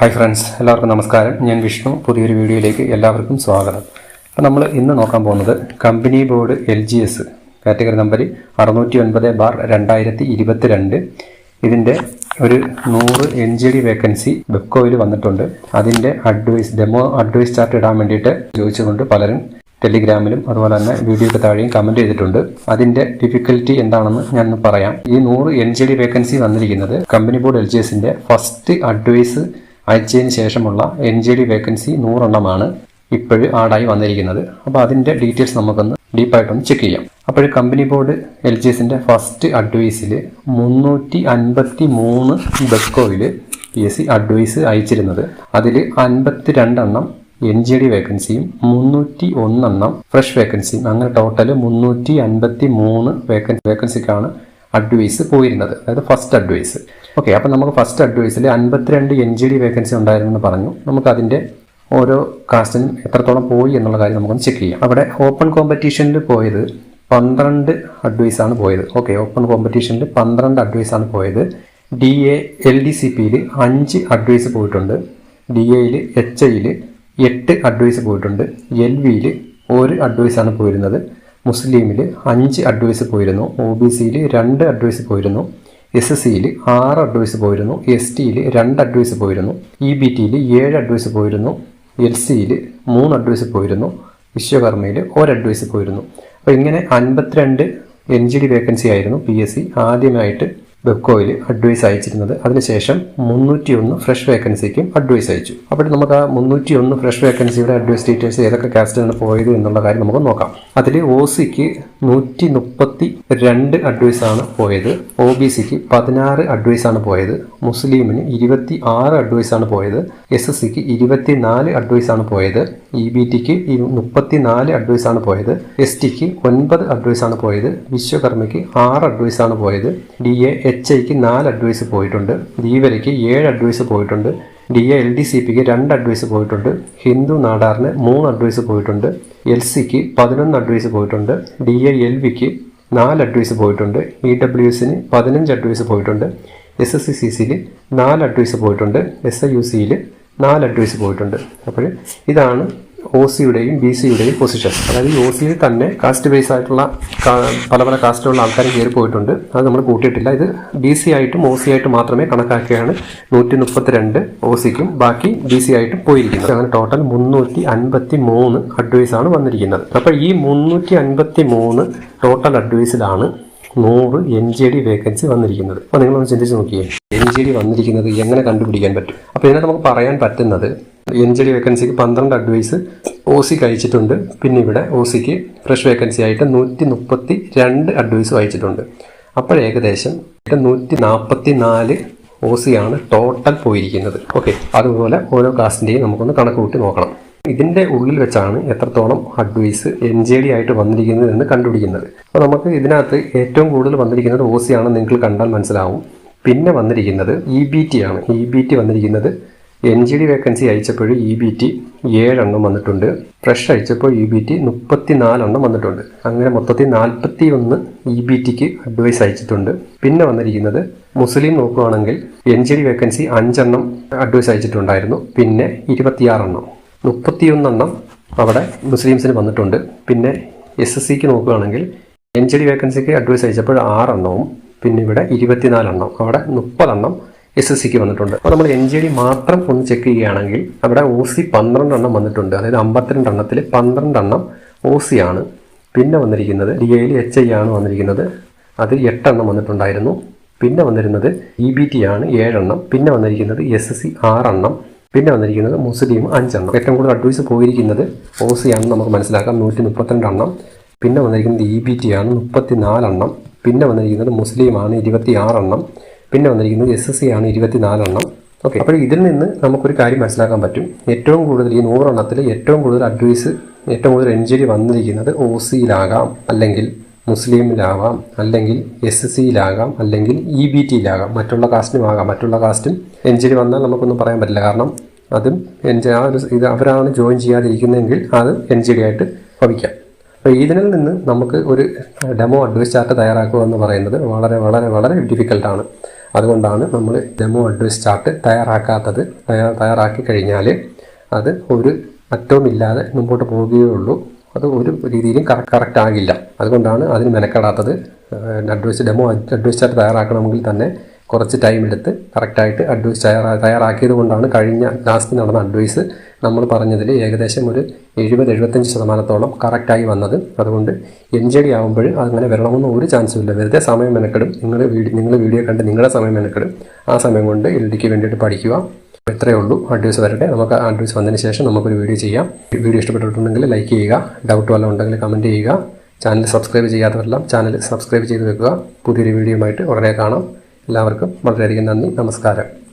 Hi friends എല്ലാവർക്കും നമസ്കാരം. ഞാൻ വിഷ്ണു. പുതിയൊരു വീഡിയോയിലേക്ക് എല്ലാവർക്കും സ്വാഗതം. അപ്പോൾ നമ്മൾ ഇന്ന് നോക്കാൻ പോകുന്നത് company board L G S category number അറുന്നൂറ്റി ഒൻപത് ബാർ രണ്ടായിരത്തി ഇരുപത്തി രണ്ട് ഇതിന്റെ ഒരു നൂറ് എൻ ജി ഡി വേക്കൻസി വെബ്കോയിൽ വന്നിട്ടുണ്ട്. അതിന്റെ അഡ്വൈസ് ഡെമോ അഡ്വൈസ് ചാർട്ട് ഇടാൻ വേണ്ടിയിട്ട് ചോദിച്ചുകൊണ്ട് പലരും ടെലിഗ്രാമിലും അതുപോലെ തന്നെ വീഡിയോയ്ക്ക് താഴെയും കമന്റ് ചെയ്തിട്ടുണ്ട്. അതിന്റെ ഡിഫിക്കൽറ്റി എന്താണെന്ന് ഞാൻ പറയാം. ഈ നൂറ് എൻ ജി ഡി വേക്കൻസി വന്നിരിക്കുന്നത് കമ്പനി ബോർഡ് എൽ ജി എസിന്റെ ഫസ്റ്റ് അഡ്വൈസ് അയച്ചതിന് ശേഷമുള്ള എൻ ജി ഡി വേക്കൻസി നൂറെണ്ണമാണ് ഇപ്പോഴും ആഡായി വന്നിരിക്കുന്നത്. അപ്പോൾ അതിന്റെ ഡീറ്റെയിൽസ് നമുക്കൊന്ന് ഡീപ്പായിട്ടൊന്ന് ചെക്ക് ചെയ്യാം. അപ്പോൾ കമ്പനി ബോർഡ് എൽ ജി എസിന്റെ ഫസ്റ്റ് അഡ്വൈസിൽ മുന്നൂറ്റി അൻപത്തി മൂന്ന് ബെക്കോയിൽ പി എസ് സി അഡ്വൈസ് അയച്ചിരുന്നത്. അതിൽ അൻപത്തി രണ്ടെണ്ണം എൻ ജി ഡി വേക്കൻസിയും മുന്നൂറ്റി ഒന്നെണ്ണം ഫ്രഷ് വേക്കൻസിയും അങ്ങനെ ടോട്ടൽ മുന്നൂറ്റി അൻപത്തി മൂന്ന് വേക്കൻ വേക്കൻസിക്കാണ് അഡ്വൈസ് പോയിരുന്നത്. അതായത് ഫസ്റ്റ് അഡ്വൈസ് ഓക്കെ അപ്പം നമുക്ക് ഫസ്റ്റ് അഡ്വൈസിൽ അൻപത്തിരണ്ട് എൻ ജി ഡി വേക്കൻസി ഉണ്ടായിരുന്നെന്ന് പറഞ്ഞു. നമുക്ക് അതിന്റെ ഓരോ കാസ്റ്റിനും എത്രത്തോളം പോയി എന്നുള്ള കാര്യം നമുക്കൊന്ന് ചെക്ക് ചെയ്യാം. അവിടെ ഓപ്പൺ കോമ്പറ്റീഷനിൽ പോയത് പന്ത്രണ്ട് അഡ്വൈസാണ് പോയത്. ഓക്കെ ഓപ്പൺ കോമ്പറ്റീഷനിൽ പന്ത്രണ്ട് അഡ്വൈസാണ് പോയത്. D A L D C പിയിൽ അഞ്ച് അഡ്വൈസ് പോയിട്ടുണ്ട്. ഡി എയിൽ എച്ച് ഐയിൽ എട്ട് അഡ്വൈസ് പോയിട്ടുണ്ട്. എൽ വിയിൽ ഒരു അഡ്വൈസാണ് പോയിരുന്നത്. മുസ്ലിമിൽ അഞ്ച് അഡ്വൈസ് പോയിരുന്നു. ഒ ബി സിയിൽ രണ്ട് അഡ്വൈസ് പോയിരുന്നു. എസ് എസ് സിയിൽ ആറ് അഡ്വൈസ് പോയിരുന്നു എസ് ടിയിൽ രണ്ട് അഡ്വൈസ് പോയിരുന്നു ഇ ബി ടിയിൽ ഏഴ് അഡ്വൈസ് പോയിരുന്നു എൽ സിയിൽ മൂന്ന് അഡ്വൈസ് പോയിരുന്നു വിശ്വകർമ്മയിൽ ഒരു അഡ്വൈസ് പോയിരുന്നു. അപ്പോൾ ഇങ്ങനെ അൻപത്തിരണ്ട് എൻ ജി ഡി വേക്കൻസി ആയിരുന്നു പി എസ് സി ആദ്യമായിട്ട് വെബ്കോയിൽ അഡ്വൈസ് അയച്ചിരുന്നത്. അതിനുശേഷം മുന്നൂറ്റി ഒന്ന് ഫ്രഷ് വേക്കൻസിക്കും അഡ്വൈസ് അയച്ചു. അപ്പോൾ നമുക്ക് ആ മുന്നൂറ്റി ഒന്ന് ഫ്രഷ് വേക്കൻസിയുടെ അഡ്വൈസ് ഡീറ്റെയിൽസ് ഏതൊക്കെ കാസ്റ്റിലാണ് പോയത് എന്നുള്ള കാര്യം നമുക്ക് നോക്കാം. അതിൽ ഒ സിക്ക് നൂറ്റി മുപ്പത്തി രണ്ട് അഡ്വൈസാണ് പോയത്. ഒ ബി സിക്ക് പതിനാറ് അഡ്വൈസാണ് പോയത്. മുസ്ലിമിന് ഇരുപത്തി ആറ് അഡ്വൈസാണ് പോയത്. എസ് എസ് സിക്ക് ഇരുപത്തി നാല് അഡ്വൈസാണ് പോയത്. ഇ ബി ടിക്ക് മുപ്പത്തി നാല് അഡ്വൈസാണ് പോയത്. എസ് ടിക്ക് ഒൻപത് അഡ്വൈസാണ് പോയത്. വിശ്വകർമ്മയ്ക്ക് ആറ് അഡ്വൈസാണ് പോയത്. ഡി എ എച്ച് ഐക്ക് നാല് അഡ്വൈസ് പോയിട്ടുണ്ട്. ദീവരയ്ക്ക് ഏഴ് അഡ്വൈസ് പോയിട്ടുണ്ട്. D A L D C പിക്ക് രണ്ട് അഡ്വൈസ് പോയിട്ടുണ്ട്. ഹിന്ദു നാടാറിന് മൂന്ന് അഡ്വൈസ് പോയിട്ടുണ്ട്. എൽ സിക്ക് പതിനൊന്ന് അഡ്വൈസ് പോയിട്ടുണ്ട്. ഡി എ എൽ വിക്ക് നാല് അഡ്വൈസ് പോയിട്ടുണ്ട്. ഇ ഡബ്ല്യു എസിന് പതിനഞ്ച് അഡ്വൈസ് പോയിട്ടുണ്ട്. എസ് എസ് സി സി സിയിൽ നാല് അഡ്വൈസ് പോയിട്ടുണ്ട്. എസ് ഐ യു സിയിൽ നാല് അഡ്വൈസ് പോയിട്ടുണ്ട്. അപ്പോൾ ഇതാണ് ഒ സിയുടെയും ബി സിയുടെയും പൊസിഷൻ അതായത് ഈ ഒ സിയിൽ തന്നെ കാസ്റ്റ് ബേസ് ആയിട്ടുള്ള പല പല കാസ്റ്റിലുള്ള ആൾക്കാർ കയറി പോയിട്ടുണ്ട്. അത് നമ്മൾ കൂട്ടിയിട്ടില്ല. ഇത് ബി സി ആയിട്ടും ഒ സി ആയിട്ടും മാത്രമേ കണക്കാക്കിയാണ് നൂറ്റി മുപ്പത്തിരണ്ട് ഒ സിക്കും ബാക്കി ബി സി ആയിട്ടും പോയിരിക്കുന്നത്. അങ്ങനെ ടോട്ടൽ മുന്നൂറ്റി അൻപത്തി മൂന്ന് അഡ്വൈസ് ആണ് വന്നിരിക്കുന്നത്. അപ്പോൾ ഈ മുന്നൂറ്റി അൻപത്തി മൂന്ന് ടോട്ടൽ അഡ്വൈസിലാണ് നൂറ് എൻ ജി ഡി വേക്കൻസി വന്നിരിക്കുന്നത്. അപ്പോൾ നിങ്ങളൊന്ന് ചിന്തിച്ച് നോക്കിയേ. എൻ ജി ഡി വന്നിരിക്കുന്നത് എങ്ങനെ കണ്ടുപിടിക്കാൻ പറ്റും? അപ്പോൾ ഇതിനകത്ത് നമുക്ക് പറയാൻ പറ്റുന്നത് എൻ ജി ഡി വേക്കൻസിക്ക് പന്ത്രണ്ട് അഡ്വൈസ് ഒ സി കഴിച്ചിട്ടുണ്ട്. പിന്നെ ഇവിടെ ഒ സിക്ക് ഫ്രഷ് വേക്കൻസി ആയിട്ട് നൂറ്റി മുപ്പത്തി രണ്ട് അഡ്വൈസ് അയച്ചിട്ടുണ്ട് അപ്പോൾ ഏകദേശം നൂറ്റി നാൽപ്പത്തി നാല് ഒ സി ആണ് ടോട്ടൽ പോയിരിക്കുന്നത്. ഓക്കെ അതുപോലെ ഓരോ കാസ്റ്റിന്റെയും നമുക്കൊന്ന് കണക്ക് കൂട്ടി നോക്കണം. ഇതിന്റെ ഉള്ളിൽ വെച്ചാണ് എത്രത്തോളം അഡ്വൈസ് എൻ ജെ ഡി ആയിട്ട് വന്നിരിക്കുന്നത് എന്ന് കണ്ടുപിടിക്കുന്നത്. അപ്പോൾ നമുക്ക് ഇതിനകത്ത് ഏറ്റവും കൂടുതൽ വന്നിരിക്കുന്നത് ഒ സി ആണെന്ന് നിങ്ങൾക്ക് കണ്ടാൽ മനസ്സിലാവും. പിന്നെ വന്നിരിക്കുന്നത് ഇ ബി ടി ആണ്. ഇ ബി ടി വന്നിരിക്കുന്നത് എൻ ജി ഡി വേക്കൻസി അയച്ചപ്പോൾ ഇ ബി ടി ഏഴെണ്ണം വന്നിട്ടുണ്ട്. ഫ്രഷ് അയച്ചപ്പോൾ ഇ ബി ടി മുപ്പത്തി നാലെണ്ണം വന്നിട്ടുണ്ട്. അങ്ങനെ മൊത്തത്തിൽ നാൽപ്പത്തി ഒന്ന് ഇ ബി ടിക്ക് അഡ്വൈസ് അയച്ചിട്ടുണ്ട്. പിന്നെ വന്നിരിക്കുന്നത് മുസ്ലിം നോക്കുകയാണെങ്കിൽ എൻ ജി ഡി വേക്കൻസി അഞ്ചെണ്ണം അഡ്വൈസ് അയച്ചിട്ടുണ്ടായിരുന്നു. പിന്നെ ഇരുപത്തിയാറെണ്ണം. മുപ്പത്തിയൊന്നെണ്ണം അവിടെ മുസ്ലിംസിന് വന്നിട്ടുണ്ട്. പിന്നെ എസ് എസ് സിക്ക് നോക്കുകയാണെങ്കിൽ എൻ ജി ഡി വേക്കൻസിക്ക് അഡ്വൈസ് അയച്ചപ്പോൾ ആറെണ്ണവും. പിന്നെ ഇവിടെ ഇരുപത്തിനാലെണ്ണം. അവിടെ മുപ്പതെണ്ണം എസ് എസ് സിക്ക് വന്നിട്ടുണ്ട്. അപ്പോൾ നമ്മൾ എൻ ജി ഡി മാത്രം ഒന്ന് ചെക്ക് ചെയ്യുകയാണെങ്കിൽ അവിടെ ഒ സി പന്ത്രണ്ടെണ്ണം വന്നിട്ടുണ്ട്. അതായത് അമ്പത്തിരണ്ടെണ്ണത്തിൽ പന്ത്രണ്ടെണ്ണം ഒ സി ആണ് പിന്നെ വന്നിരിക്കുന്നത്. ഡി എയിൽ എച്ച് ഐ ആണ് വന്നിരിക്കുന്നത്. അത് എട്ടെണ്ണം വന്നിട്ടുണ്ടായിരുന്നു. പിന്നെ വന്നിരുന്നത് ഇ ബി ടി ആണ് ഏഴെണ്ണം. പിന്നെ വന്നിരിക്കുന്നത് എസ് എസ് സി ആറെണ്ണം. പിന്നെ വന്നിരിക്കുന്നത് മുസ്ലിം അഞ്ചെണ്ണം. ഏറ്റവും കൂടുതൽ അഡ്വൈസ് പോയിരിക്കുന്നത് ഒ സി ആണെന്ന് നമുക്ക് മനസ്സിലാക്കാം. നൂറ്റി മുപ്പത്തിരണ്ട് എണ്ണം പിന്നെ വന്നിരിക്കുന്നത് ഇ ബി ടി ആണ് മുപ്പത്തി നാലെണ്ണം പിന്നെ വന്നിരിക്കുന്നത് മുസ്ലിം ആണ് ഇരുപത്തി ആറെണ്ണം പിന്നെ വന്നിരിക്കുന്നത് എസ് എസ് സി ആണ് ഇരുപത്തി നാലെണ്ണം ഓക്കെ അപ്പോൾ ഇതിൽ നിന്ന് നമുക്കൊരു കാര്യം മനസ്സിലാക്കാൻ പറ്റും. ഏറ്റവും കൂടുതൽ ഈ നൂറെണ്ണത്തിൽ ഏറ്റവും കൂടുതൽ അഡ്വൈസ് ഏറ്റവും കൂടുതൽ എൻജിരി വന്നിരിക്കുന്നത് ഒ സിയിലാകാം അല്ലെങ്കിൽ മുസ്ലിമിലാവാം അല്ലെങ്കിൽ എസ് എസ് സിയിലാകാം അല്ലെങ്കിൽ ഇ ബി ടിയിലാകാം മറ്റുള്ള കാസ്റ്റിനും ആകാം. മറ്റുള്ള കാസ്റ്റും എൻജിരി വന്നാൽ നമുക്കൊന്നും പറയാൻ പറ്റില്ല. കാരണം അതും എൻജി ആ ഒരു ഇത് അവരാണ് ജോയിൻ ചെയ്യാതിരിക്കുന്നതെങ്കിൽ അത് എൻ ജി ഡി ആയിട്ട് ഭവിക്കാം. അപ്പോൾ ഇതിനിൽ നിന്ന് നമുക്ക് ഒരു ഡെമോ അഡ്വൈസ് ചാർട്ട് തയ്യാറാക്കുക എന്ന് പറയുന്നത് വളരെ വളരെ വളരെ ഡിഫിക്കൽട്ടാണ് അതുകൊണ്ടാണ് നമ്മൾ ഡെമോ അഡ്വൈസ് ചാർട്ട് തയ്യാറാക്കാത്തത്. തയ്യാർ തയ്യാറാക്കി കഴിഞ്ഞാൽ അത് ഒരു അറ്റവും ഇല്ലാതെ മുമ്പോട്ട് പോവുകയുള്ളൂ. അത് ഒരു രീതിയിലും കറക്റ്റ് ആകില്ല. അതുകൊണ്ടാണ് അതിന് മെനക്കെടാത്തത്. അഡ്വൈസ് ഡെമോ അഡ്വൈസ് ചാർട്ട് തയ്യാറാക്കണമെങ്കിൽ തന്നെ കുറച്ച് ടൈം എടുത്ത് കറക്റ്റായിട്ട് അഡ്വൈസ് തയ്യാറാ തയ്യാറാക്കിയത് കൊണ്ടാണ് കഴിഞ്ഞ ലാസ്റ്റ് നടന്ന അഡ്വൈസ് നമ്മൾ പറഞ്ഞതിൽ ഏകദേശം ഒരു എഴുപത് എഴുപത്തഞ്ച് ശതമാനത്തോളം കറക്റ്റായി വന്നത്. അതുകൊണ്ട് എൻ ജെ ഡി ആകുമ്പോൾ അങ്ങനെ വരണമെന്ന് ഒരു ചാൻസും ഇല്ല. വെറുതെ സമയം മെനക്കെടും. നിങ്ങൾ വീഡിയോ നിങ്ങൾ വീഡിയോ കണ്ട് നിങ്ങളുടെ സമയം മെനക്കെടും. ആ സമയം കൊണ്ട് എൽ ഡിക്ക് വേണ്ടിയിട്ട് പഠിക്കുക. ഇത്രയേ ഉള്ളൂ. അഡ്വൈസ് വരട്ടെ. നമുക്ക് അഡ്വൈസ് വന്നതിന് ശേഷം നമുക്കൊരു വീഡിയോ ചെയ്യാം. വീഡിയോ ഇഷ്ടപ്പെട്ടിട്ടുണ്ടെങ്കിൽ ലൈക്ക് ചെയ്യുക. ഡൗട്ട് വല്ലതും ഉണ്ടെങ്കിൽ കമന്റ് ചെയ്യുക. ചാനൽ സബ്സ്ക്രൈബ് ചെയ്യാത്തവരെല്ലാം ചാനൽ സബ്സ്ക്രൈബ് ചെയ്ത് വെക്കുക. പുതിയൊരു വീഡിയോയുമായിട്ട് ഉടനെ കാണാം. എല്ലാവർക്കും വളരെയധികം നന്ദി. നമസ്കാരം.